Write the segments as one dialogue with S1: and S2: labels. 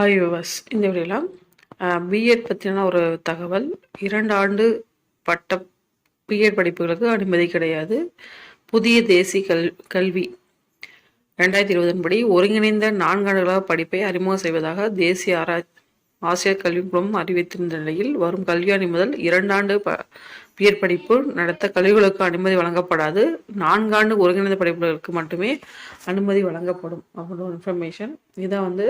S1: Hi yours இந்த வீடியோவில் BEd பற்றின ஒரு தகவல். இரண்டு ஆண்டு பட்ட பிஎட் படிப்புகளுக்கு அனுமதி கிடையாது. புதிய தேசிய கல் கல்வி ரெண்டாயிரத்தி இருபதன் படி ஒருங்கிணைந்த நான்காண்டுகளாக படிப்பை அறிமுகம் செய்வதாக தேசிய ஆரா ஆசிரியர் கல்வி குழுமம் அறிவித்திருந்த நிலையில் வரும் கல்வியாணி முதல் இரண்டாண்டு ப பிஎட் படிப்பு நடத்த கல்விகளுக்கு அனுமதி வழங்கப்படாது. நான்காண்டு ஒருங்கிணைந்த படிப்புகளுக்கு மட்டுமே அனுமதி வழங்கப்படும். அப்படின்னு ஒரு இன்ஃபர்மேஷன் இதை வந்து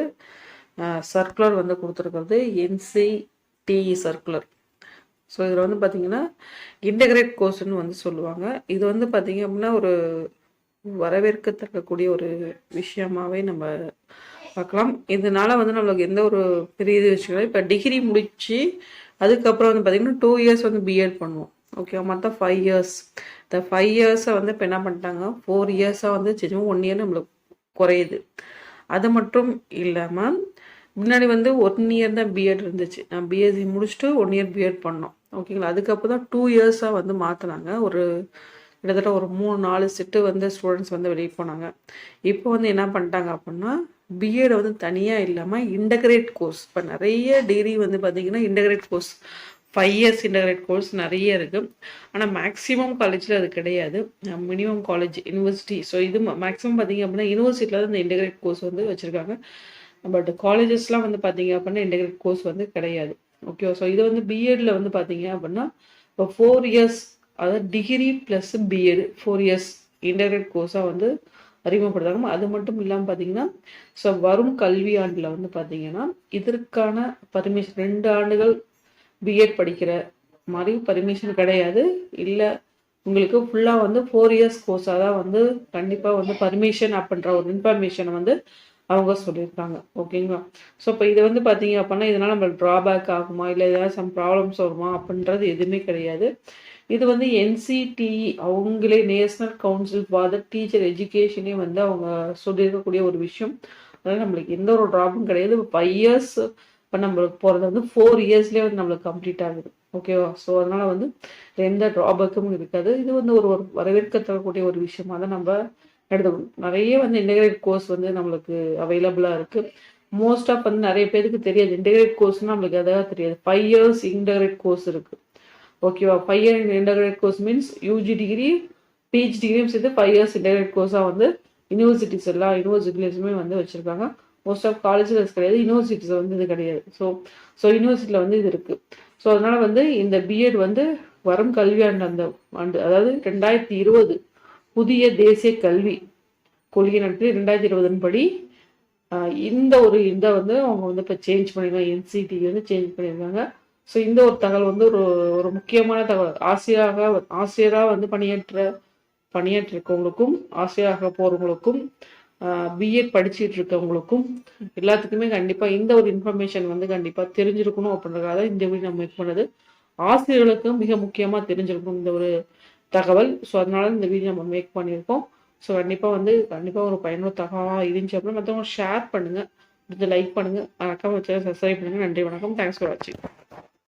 S1: சர்க்குலர் வந்து கொடுத்துருக்கிறது என்சிடிஇ சர்க்குலர் ஸோ இதில் வந்து பார்த்திங்கன்னா இன்டகிரேட் கோர்ஸ்னு வந்து சொல்லுவாங்க. இது வந்து பார்த்திங்க அப்படின்னா ஒரு வரவேற்கத்தக்கக்கூடிய ஒரு விஷயமாவே நம்ம பார்க்கலாம். இதனால வந்து நம்மளுக்கு எந்த ஒரு பெரிய இது வச்சுக்கலாம் இப்போ டிகிரி முடித்து அதுக்கப்புறம் வந்து பார்த்திங்கன்னா டூ இயர்ஸ் வந்து பிஎட் பண்ணுவோம். ஓகேவா மற்ற ஃபைவ் இயர்ஸ் இந்த ஃபைவ் இயர்ஸை வந்து இப்போ என்ன பண்ணிட்டாங்க? ஃபோர் இயர்ஸாக வந்து செஞ்சோம் ஒன் இயர் நம்மளுக்கு குறையுது. அது மட்டும் இல்லாமல் முன்னாடி வந்து ஒன் இயர் தான் பிஎட் இருந்துச்சு. நான் பிஎஸ்சி முடிச்சுட்டு ஒன் இயர் பிஎட் பண்ணோம். ஓகேங்களா அதுக்கப்புறம் தான் டூ இயர்ஸாக வந்து மாற்றினாங்க ஒரு கிட்டத்தட்ட ஒரு மூணு நாலு செட்டு வந்து ஸ்டூடெண்ட்ஸ் வந்து வெளியே போனாங்க. இப்போ வந்து என்ன பண்ணிட்டாங்க அப்படின்னா பிஎட் வந்து தனியாக இல்லாமல் இன்டகிரேட் கோர்ஸ் இப்போ நிறைய டிகிரி வந்து பார்த்திங்கன்னா integrate course five years integrate course நிறைய இருக்குது ஆனால் மேக்ஸிமம் காலேஜில் அது கிடையாது. மினிமம் காலேஜ் யூனிவர்சிட்டி ஸோ இது மேக்ஸிமம் பார்த்திங்க அப்படின்னா யூனிவர்சிட்டியில் தான் இந்த இன்டகிரேட் கோர்ஸ் வந்து வச்சுருக்காங்க. பட் காலேஜஸ்லாம் வந்து பார்த்தீங்க அப்படின்னா இன்டெகிரேட் கோர்ஸ் வந்து கிடையாது. ஓகே ஸோ இது வந்து பிஎட்ல வந்து பார்த்தீங்க அப்படின்னா இப்போ ஃபோர் இயர்ஸ் அதாவது degree plus BEd four years integrate கோர்ஸாக வந்து அறிமுகப்படுத்தாங்க அது மட்டும் இல்லாமல் பார்த்தீங்கன்னா ஸோ வரும் கல்வி ஆண்டில் வந்து பார்த்தீங்கன்னா இதற்கான பர்மிஷன் ரெண்டு ஆண்டுகள் பிஎட் படிக்கிற மாதிரி பர்மிஷன் கிடையாது. இல்லை உங்களுக்கு ஃபுல்லாக வந்து ஃபோர் இயர்ஸ் கோர்ஸாக தான் வந்து கண்டிப்பாக வந்து பர்மிஷன் அப்படின்ற ஒரு இன்ஃபர்மேஷனை வந்து அவங்க சொல்லியிருக்காங்க. ஓகேங்களா ஸோ இப்போ இது வந்து பார்த்தீங்க அப்படின்னா இதனால் நம்மளுக்கு ட்ராபேக் ஆகுமா? இல்லை ஏதாவது சம் ப்ராப்ளம்ஸ் வருமா? அப்படின்றது எதுவுமே கிடையாது. இது வந்து என்சிடி அவங்களே national council for the teacher எஜுகேஷனே வந்து அவங்க சொல்லியிருக்கக்கூடிய ஒரு விஷயம். அதனால் நம்மளுக்கு எந்த ஒரு ட்ராப்பும் கிடையாது. இப்போ ஃபைவ் இயர்ஸ் இப்போ நம்மளுக்கு போகிறது வந்து ஃபோர் இயர்ஸ்லேயே வந்து நம்மளுக்கு கம்ப்ளீட் ஆகுது. ஓகேவா ஸோ அதனால் வந்து எந்த ட்ராபேக்கும் இருக்காது. இது வந்து ஒரு ஒரு வரவேற்கத்தரக்கூடிய ஒரு விஷயமா தான் நம்ம எடுத்துக்கணும். நிறைய வந்து இன்டெகிரேட் கோர்ஸ் வந்து நம்மளுக்கு அவைலபிளாக இருக்குது மோஸ்ட் ஆஃப் வந்து நிறைய பேருக்கு தெரியாது. இன்டெகிரேட் கோர்ஸ்னால் நம்மளுக்கு அதாக தெரியாது. ஃபைவ் இயர்ஸ் இன்டெகிரேட் கோர்ஸ் இருக்குது ஓகேவா five year integrate course means UG degree BEd டிகிரியும் சேர்த்து ஃபைவ் இயர்ஸ் இன்டெகிரேட் கோர்ஸாக வந்து யூனிவர்சிட்டிஸ் எல்லா யூனிவர்சிட்டிஸ்மே வந்து வச்சுருக்காங்க. மோஸ்ட் ஆஃப் காலேஜஸ் கிடையாது யூனிவர்சிட்டிஸ் வந்து இது கிடையாது. ஸோ ஸோ யூனிவர்சிட்டியில் வந்து இது இருக்குது ஸோ அதனால் வந்து இந்த பிஎட் வந்து வரும் கல்வியாண்டு அந்த ஆண்டு அதாவது ரெண்டாயிரத்தி இருபது புதிய தேசிய கல்வி கொள்கை நடத்தி ரெண்டாயிரத்தி இருபதுன் படி இந்த ஒரு இதை வந்து அவங்க வந்து இப்போ சேஞ்ச் பண்ணியிருக்காங்க என்சிடி வந்து சேஞ்ச் பண்ணியிருக்காங்க ஸோ இந்த ஒரு தகவல் வந்து ஒரு ஒரு முக்கியமான தகவல். ஆசிரியராக ஆசிரியராக வந்து பணியாற்ற பணியாற்றிருக்கவங்களுக்கும் ஆசிரியராக போகிறவங்களுக்கும் பிஎட் படிச்சுட்டு இருக்கவங்களுக்கும் எல்லாத்துக்குமே கண்டிப்பாக இந்த ஒரு இன்ஃபர்மேஷன் வந்து கண்டிப்பாக தெரிஞ்சிருக்கணும் அப்படின்றதுக்காக இந்த வீடு நம்ம மேக் பண்ணது. ஆசிரியர்களுக்கும் மிக முக்கியமாக தெரிஞ்சிருக்கணும் இந்த ஒரு தகவல். ஸோ அதனால இந்த வீடியோ நம்ம மேக் பண்ணியிருக்கோம். ஸோ கண்டிப்பாக வந்து கண்டிப்பாக ஒரு பயனுள்ள தகவலாக இருந்துச்சு அப்படின்னா மற்றவங்க ஷேர் பண்ணுங்கள் லைக் பண்ணுங்கள் மறக்காம வச்சு சப்ஸ்கிரைப் பண்ணுங்கள் நன்றி வணக்கம். தேங்க்ஸ் ஃபார் வாட்சிங்